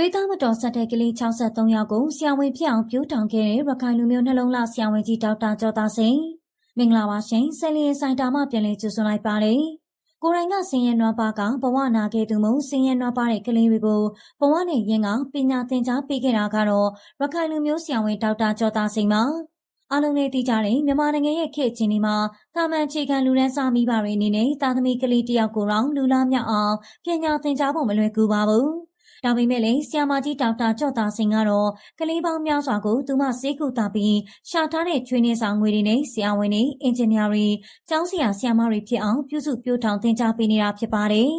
သွေးသားမတော်ဆက်တဲ့ကလေး63ယောက်ကိုဆရာဝန်ဖြစ်အောင်ပြိုးထောင်ခဲ့တဲ့ရခိုင်လူမျိုးနှလုံးလှဆရာဝန်ကြီးဒေါက်တာကျော်သားစိန်မင်္ဂလာပါရှင်ဆယ်လီဆိုင်တာမှပြန်လည်ကြိုဆိုလိုက်ပါတယ်ကိုရိုင်းကဆင်းရဲနွားပါကဘဝနာခဲ့သူမို့ဆင်းရဲနွားပါတဲ့ကလေးတွေကိုဘဝနဲ့ရင်ကပညာသင်ကြားပေးခဲ့တာကတော့ရခိုင်လူမျိုးဆရာဝန်ဒေါက်တာကျော်သားစိန်ပါအားလုံးလည်းသိကြတယ်မြန်မာနိုင်ငံရဲ့ခေတ်ချင်းဒီမှာတာမန်အခြေခံလူရန်စာမိဘတွေအနေနဲ့တာသမီကလေးတယောက်ကိုတော့လူလားမြောက်အောင်ပညာသင်ကြားဖို့မလွယ်ကူပါဘူး။ ဒါပေမဲ့လည်းဆီယာမာကြီးဒေါက်တာကျော့သားစင်ကတော့ကလေးပေါင်းများစွာကိုသူမစေကူတာပြီးရှာထားတဲ့ချွေးနေဆောင်ငွေတွေနဲ့ဆရာဝန်တွေအင်ဂျင်နီယာတွေကျောင်းဆရာဆရာမတွေဖြစ်အောင်ပြုစုပြောထောင်သင်ကြားပေးနေတာဖြစ်ပါတယ်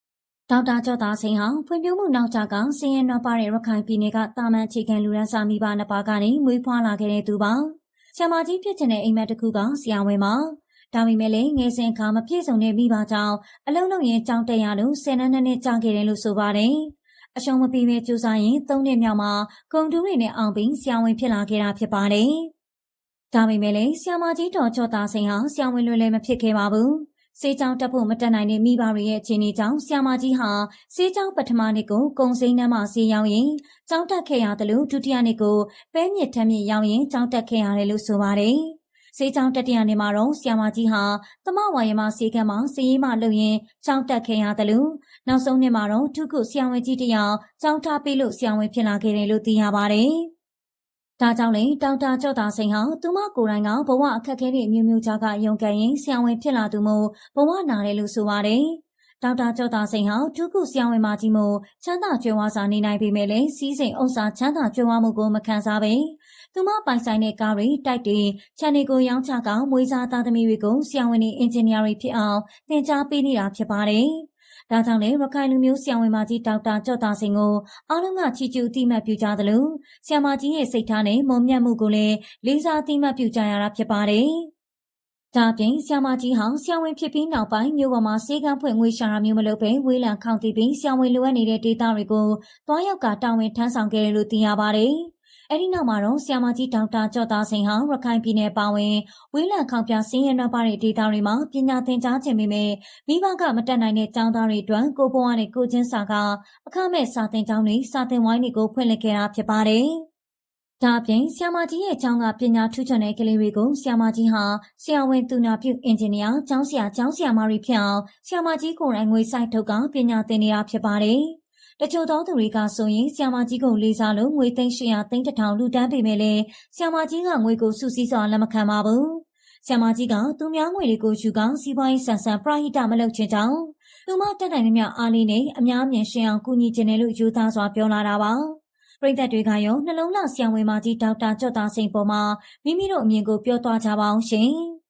။ဒေါက်တာကျော့သားစင်ဟာဖွံ့ဖြိုးမှုနောက်ကျကစင်ရင်နောက်ပါတဲ့ရခိုင်ပြည်နယ်ကတာမန်အခြေခံလူရန်စာမိဘနှစ်ပါးကနေမွေးဖွားလာခဲ့တဲ့သူပါ။ဆရာမကြီးဖြစ်ချင်တဲ့အိမ်မက်တစ်ခုကဆရာဝန်ပါ။ဒါပေမဲ့လည်းငယ်စဉ်အခါမပြည့်စုံတဲ့မိဘကြောင့်အလုံးလုံးရင်ကြောင်းတက်ရလို့ဆယ်နှစ်နှစ်ကြာခဲ့တယ်လို့ဆိုပါတယ်။ အရှုံးမပေးပဲကြိုးစားရင်သုံးနှစ်မြောက်မှာဂုံတူးတွေနဲ့အောင်ပြီးဆရာဝန်ဖြစ်လာခဲ့တာဖြစ်ပါတယ်။ဒါပေမဲ့လည်းဆရာမကြီးတော်ချော့သားစိန်ဟာဆရာဝန်လွယ်လည်းမဖြစ်ခဲ့ပါဘူး။စေးကြောင်တက်ဖို့မတက်နိုင်တဲ့မိဘတွေရဲ့အခြေအနေကြောင့်ဆရာမကြီးဟာစေးကြောင်ပထမနှစ်ကိုကုံစိမ်းနှမ်းမှဆေးရောက်ရင်ကြောင်းတက်ခဲ့ရတယ်လို့ဒုတိယနှစ်ကိုပဲမြစ်ထမ်းမြစ်ရောက်ရင်ကြောင်းတက်ခဲ့ရတယ်လို့ဆိုပါတယ်။ စေးကြောင်တက်တရနေမှာတော့ဆီယာမကြီးဟာသမဝါယမစေကမ်းမှာစီရေးမလုပ်ရင်ကြောင်းတက်ခဲ့ရတယ်လို့နောက်ဆုံးနှစ်မှာတော့ထုခုဆီယံဝင်ကြီးတယောက်ကြောင်းထားပေးလို့ဆီယံဝင်ဖြစ်လာခဲ့တယ်လို့သိရပါတယ်။ဒါကြောင့်လေဒေါက်တာကျော့တာစိန်ဟာသူမကိုယ်တိုင်ကဘဝအခက်အခဲတွေအမျိုးမျိုးကြားကရုံကန်ရင်ဆီယံဝင်ဖြစ်လာသူမို့ဘဝနာတယ်လို့ဆိုပါတယ်။ ဒေါက်တာကျော့တာစိန်ဟာထုခုဆီယံဝင်မကြီးမို့ချမ်းသာကြွယ်ဝစွာနေနိုင်ပေမဲ့လည်းစီးစိမ်ဥစ္စာချမ်းသာကြွယ်ဝမှုကိုမခံစားပဲသူမပိုင်ဆိုင်တဲ့ကားတွေတိုက်တွေခြံတွေကိုရောင်းချကမွေးစားသားသမီးတွေကိုဆရာဝန်တွေအင်ဂျင်နီယာတွေဖြစ်အောင်သင်ကြားပေးနေတာဖြစ်ပါတယ်။ဒါကြောင့်လည်းရခိုင်လူမျိုးဆရာဝန်မကြီးဒေါက်တာကျော့သားစင်ကိုအားလုံးကချီးကျူးအတိမတ်ပြုကြသလိုဆရာမကြီးရဲ့စိတ်ထားနဲ့မုံမြတ်မှုကိုလည်းလေးစားအတိမတ်ပြုကြရတာဖြစ်ပါတယ်။ ဒါပြင်ဆ iam မကြီးဟောင်းဆ iam ဝင်ဖြစ်ပြီးနောက်ပိုင်းမြို့ပေါ်မှာစေကန်းဖွင့်ငွေရှာတာမျိုးမလုပ်ဘဲဝေးလံခေါင်တည်ပြီးဆ iam ဝင်လိုအပ်နေတဲ့ဒေတာတွေကိုသွားရောက်ကတာဝန်ထမ်းဆောင်ခဲ့တယ်လို့သိရပါတယ်။အဲဒီနောက်မှာတော့ဆီယာမကြီးဒေါက်တာကျော်သားစိန်ဟာရခိုင်ပြည်နယ်ပါဝင်ဝေးလံခေါင်ပြစင်းရနောက်ပါတဲ့ဒေသတွေမှာပညာသင်ကြားခြင်းပေမဲ့မိဘကမတက်နိုင်တဲ့ကျောင်းသားတွေအတွက်ကိုဘွားနဲ့ကိုချင်းစာကအခမဲ့စာသင်ကျောင်းတွေစာသင်ဝိုင်းတွေကိုဖွင့်လှစ်ခဲ့တာဖြစ်ပါတယ်။ ဒါအပြင်ဆီယာမကြီးရဲ့ကျောင်းကပညာထူးချွန်တဲ့ကလေးတွေကိုဆီယာမကြီးဟာဆရာဝန်သူနာပြုအင်ဂျင်နီယာကျောင်းဆရာကျောင်းဆရာမတွေဖြစ်အောင်ဆီယာမကြီးကိုယ်တိုင်ငွေစိုက်ထုတ်ကပညာသင်နေတာဖြစ်ပါတယ်။တချို့သောသူတွေကဆိုရင်ဆီယာမကြီးကိုလေးစားလို့ငွေသိန်း800သိန်းတစ်ထောင်လူတန်းပေမဲ့လည်းဆီယာမကြီးကငွေကိုစုစည်းစွာလက်မခံပါဘူး။ဆီယာမကြီးကသူများငွေတွေကိုယူကစီးပွားရေးဆန်ဆန်ပရဟိတမလုပ်ချင်ကြောင်းသူမတက်နိုင်မြအားလေးနဲ့အများမြင်ရှင်းအောင်ကူညီခြင်းတယ်လို့ယူသားစွာပြောလာတာပါ။ ပရိသတ်တွေကရောနှလုံးလှဆရာဝန်မကြီးဒေါက်တာကျော့သားစိန်ပေါ်မှာမိမိတို့အမြင်ကိုပြောသွားကြပါအောင်ရှင်။